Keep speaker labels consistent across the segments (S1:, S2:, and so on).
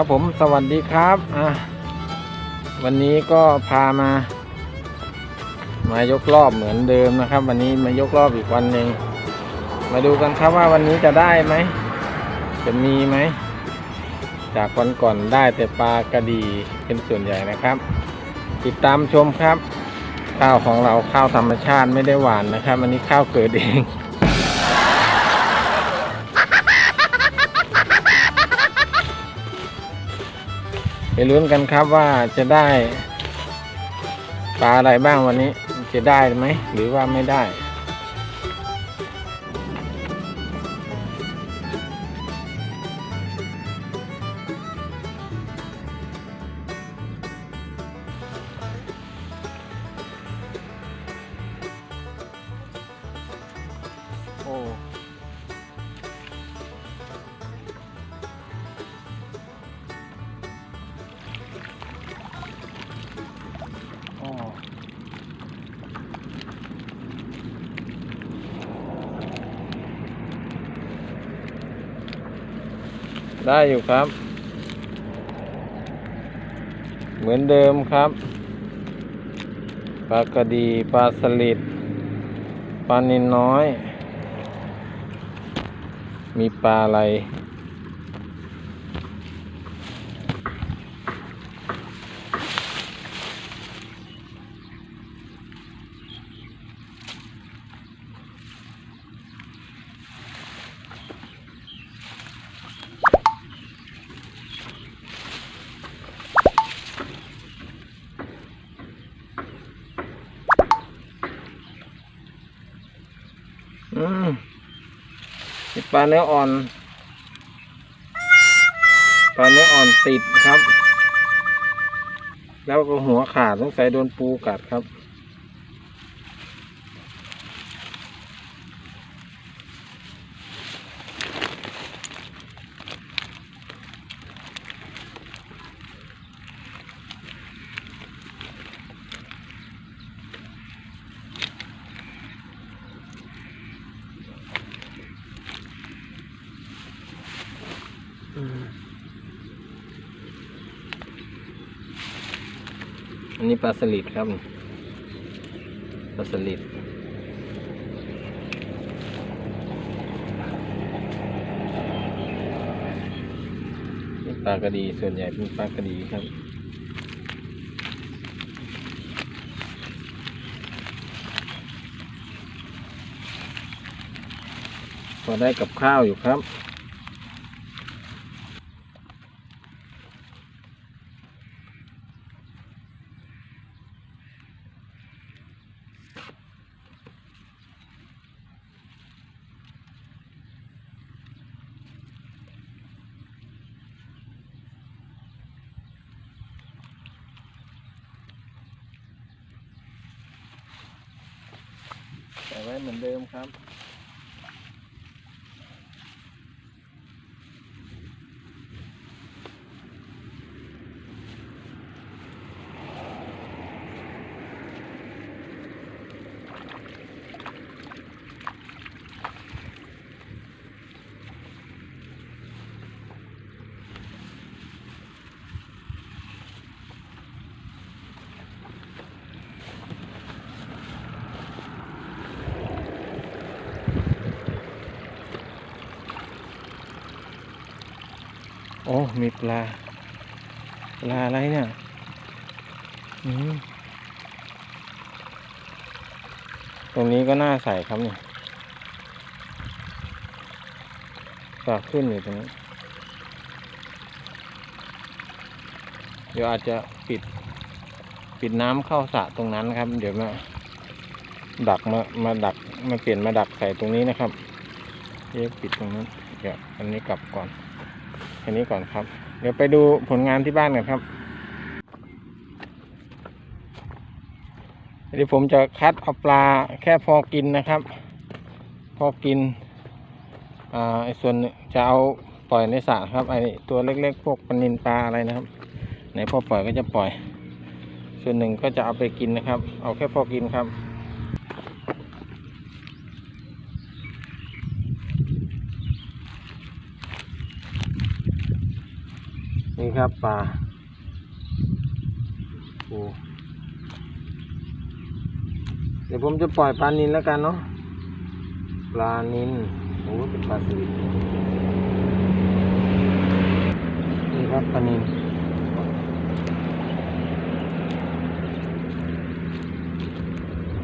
S1: ครับผมสวัสดีครับอะวันนี้ก็พามา มายกรอบเหมือนเดิมนะครับ วันนี้มายกรอบอีกวันหนึ่งมาดูกันครับว่าวันนี้จะได้ไหมจะมีไหมจากวันก่อนได้แต่ปลากระดีเป็นส่วนใหญ่นะครับ ติดตามชมครับ ข้าวของเราข้าวธรรมชาติไม่ได้หวานนะครับอันนี้ข้าวเกิดเอง ไปลุ้นกันครับว่าจะได้ปลาอะไรบ้างวันนี้ จะได้ไหม หรือว่าไม่ได้ ได้อยู่ครับ เหมือนเดิมครับ ปลากระดีปลาสลิดปลานินน้อย มีปลาอะไร อืมมี ปลาเนื้ออ่อน ปลาเนื้ออ่อนติดครับ แล้วก็หัวขาดต้องใส่โดนปูกัดครับ อันนี้ปลาสลิดครับปลาสลิดปลากระดีส่วนใหญ่เป็นปลากระดีครับพอได้กับข้าวอยู่ครับ ใส่ไว้เโอ้ มีปลา ปลาอะไรเนี่ยอืตรงนี้ก็น่าใส่ครับเนี่ยปลาขึ้นอยู่ตรงนี้ เดี๋ยวอาจจะปิด ปิดน้ำเข้าสระตรงนั้นครับ เดี๋ยวมาดักมามาดักมาเปลี่ยนมาดักใส่ตรงนี้นะครับเดี๋ยวปิดตรงนั้นเดี๋ยวอันนี้กลับก่อน แค่นี้ก่อนครับ เดี๋ยวไปดูผลงานที่บ้านกันครับเดี๋ยวผมจะคัดเอาปลาแค่พอกินนะครับ พอกินอ่าอ้ส่วนจะเอาปล่อยในสระครับไอ้ตัวเล็กๆ พวกปลานินปลาอะไรนะครับไหนพอปล่อยก็จะปล่อย ส่วนหนึ่งก็จะเอาไปกินนะครับ เอาแค่พอกินครับ นี่ครับปลาโอ้เดี๋ยวผมจะปล่อยปลานินแล้วกันเนาะปลานินโอ้เป็นปลาสลิดนี่ครับปลานิน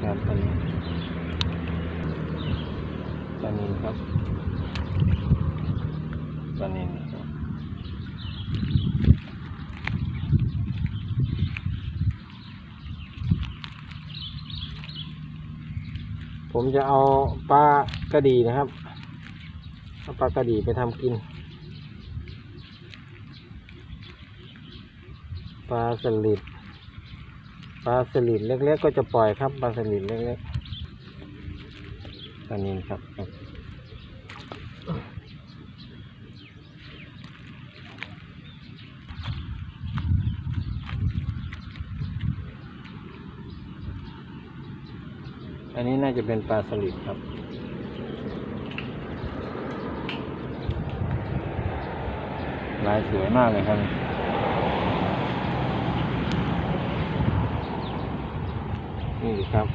S1: ครับปลานินปลานินครับปลานินครับ ผมจะเอาปลากระดีนะครับเอาปลากระดีไปทำกิน ปลาสลิดปลาสลิดเล็ก ๆ ก็จะปล่อยครับปลาสลิดเล็กๆปลานินครับครับ อั นนี้น่าจะเป็นปลาสลิดครับ ลายสวยมากเลยครับ นี่ครับ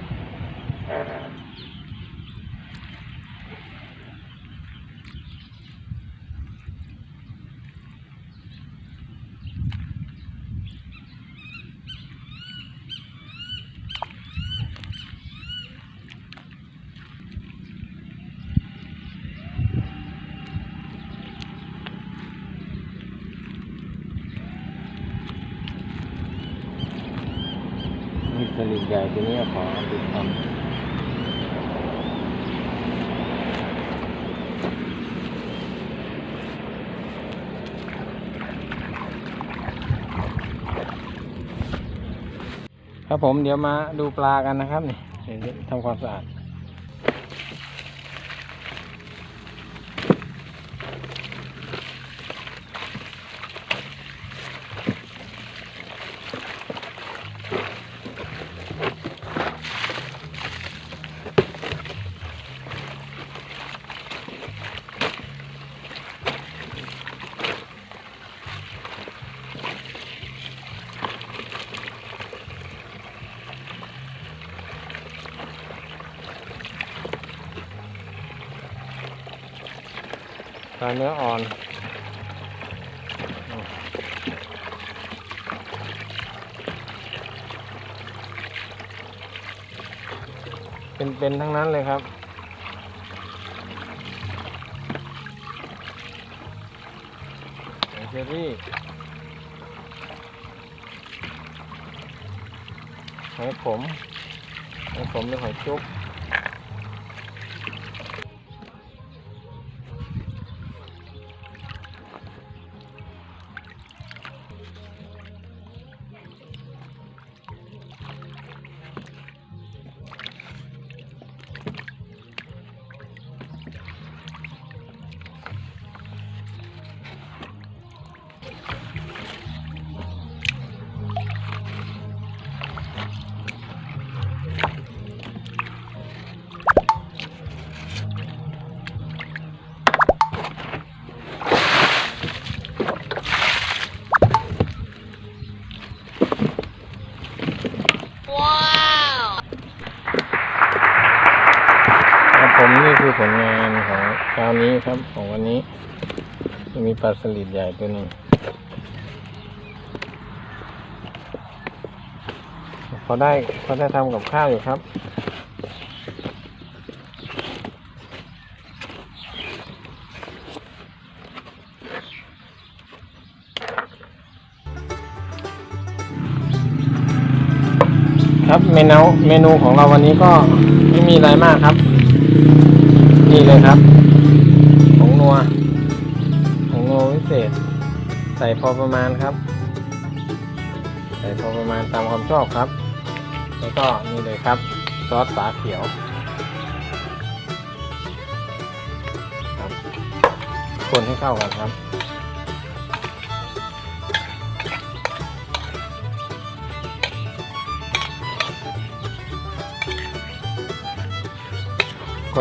S1: นี่ส ลิงใหญ่ตัวนี้ขอติดทำครับผมเดี๋ยวมาดูปลากันนะครับนี่ทำความสะอาด เนื้ออ่อน เป็นเป็นทั้งนั้นเลยครับหอยเชอรี่หอยขมหอยขมหรือหอยจุ๊บ คือผลงานของเช้านี้ครับของวันนี้จะมีปลาสลิดใหญ่ตัวหนึ่งพอได้พอได้ทำกับข้าวอยู่ครับครับเมนูเมนูของเราวันนี้ก็ไม่มีอะไรมากครับ นี่เลยครับ ของนัว ของนัวพิเศษ ใส่พอประมาณครับ ใส่พอประมาณตามความชอบครับ แล้วก็นี่เลยครับ ซอสฝาเขียวครับคนให้เข้ากันครับ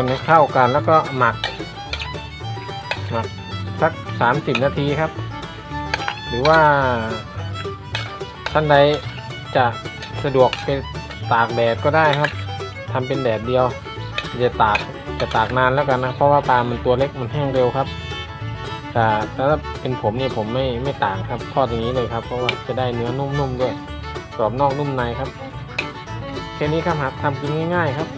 S1: คนให้เข้ากันแล้วก็หมัก หมักสักสามสิบนาทีครับ หรือว่าท่านใดจะสะดวกเป็นตากแดดก็ได้ครับทำเป็นแดดเดียวจะตากจะตากนานแล้วกันนะ เพราะว่าปลามันตัวเล็กมันแห้งเร็วครับ แต่ถ้าเป็นผมเนี่ยผมไม่ไม่ตางครับทอดอย่างนี้เลยครับ เพราะว่าจะได้เนื้อนุ่มๆด้วยกรอบนอกนุ่มในครับแค่นี้ครับครับทำกินง่ายๆครับ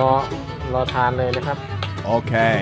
S1: รอรอทานเลยนะครับ
S2: Okay.